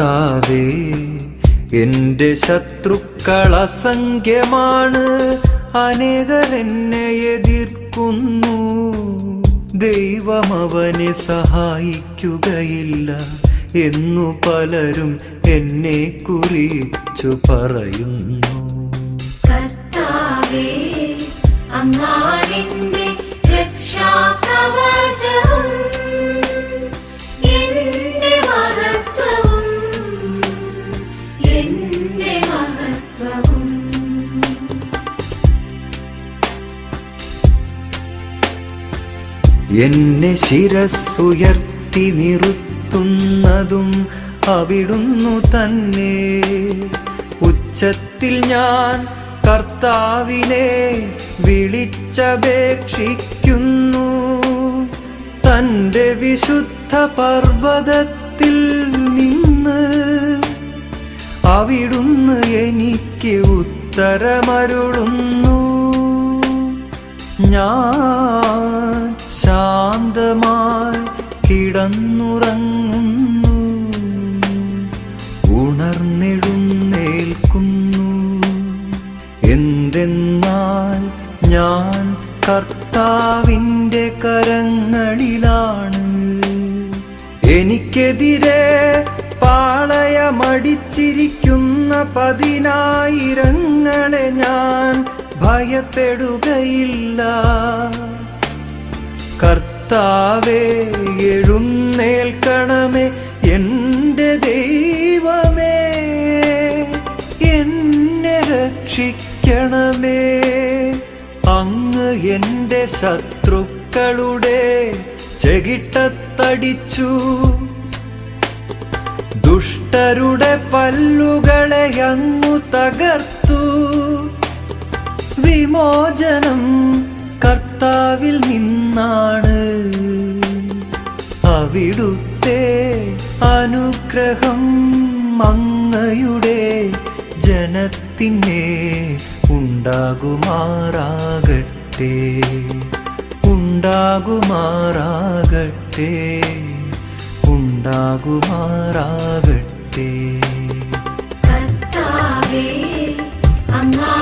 കർത്താവേ എന്റെ ശത്രുക്കൾ അസംഖ്യമാണ്. അനേകർ എന്നെ എതിർക്കുന്നു. ദൈവം അവനെ സഹായിക്കുകയില്ല എന്നു പലരും എന്നെ കുറിച്ചു പറയുന്നു. കർത്താവേ അങ്ങാടിന്റെ എന്നെ ശിരസ്സുയർത്തി നിറുത്തുന്നതും അവിടുന്നു തന്നെ. ഉച്ചത്തിൽ ഞാൻ കർത്താവിനെ വിളിച്ചപേക്ഷിക്കുന്നു. തന്റെ വിശുദ്ധ പർവതത്തിൽ നിന്ന് അവിടുന്ന് എനിക്ക് ഉത്തരമരുളുന്നു. ഞാൻ കിടന്നുറങ്ങുന്നു. ഉണർന്നെഴുന്നേൽക്കുന്നു. എന്തെന്നാൽ ഞാൻ കർത്താവിന്റെ കരങ്ങളിലാണ്. എനിക്കെതിരെ പാളയമടിച്ചിരിക്കുന്ന പതിനായിരങ്ങളെ ഞാൻ ഭയപ്പെടുകയില്ല. കർത്താവേ എഴുന്നേൽക്കണമേ എന്റെ ദൈവമേ എന്നെ രക്ഷിക്കണമേ. അങ്ങ് എന്റെ ശത്രുക്കളുടെ ചെകിട്ടത്തടിച്ചു. ദുഷ്ടരുടെ പല്ലുകളെ അങ്ങു തകർത്തു. വിമോചനം കർത്താവിൽ നിന്നാണ്. അവിടുത്തെ അനുഗ്രഹം അങ്ങയുടെ ജനത്തിനെ ഉണ്ടാകുമാറാകട്ടെ ഉണ്ടാകുമാറാകട്ടെ ഉണ്ടാകുമാറാകട്ടെ. അങ്ങാ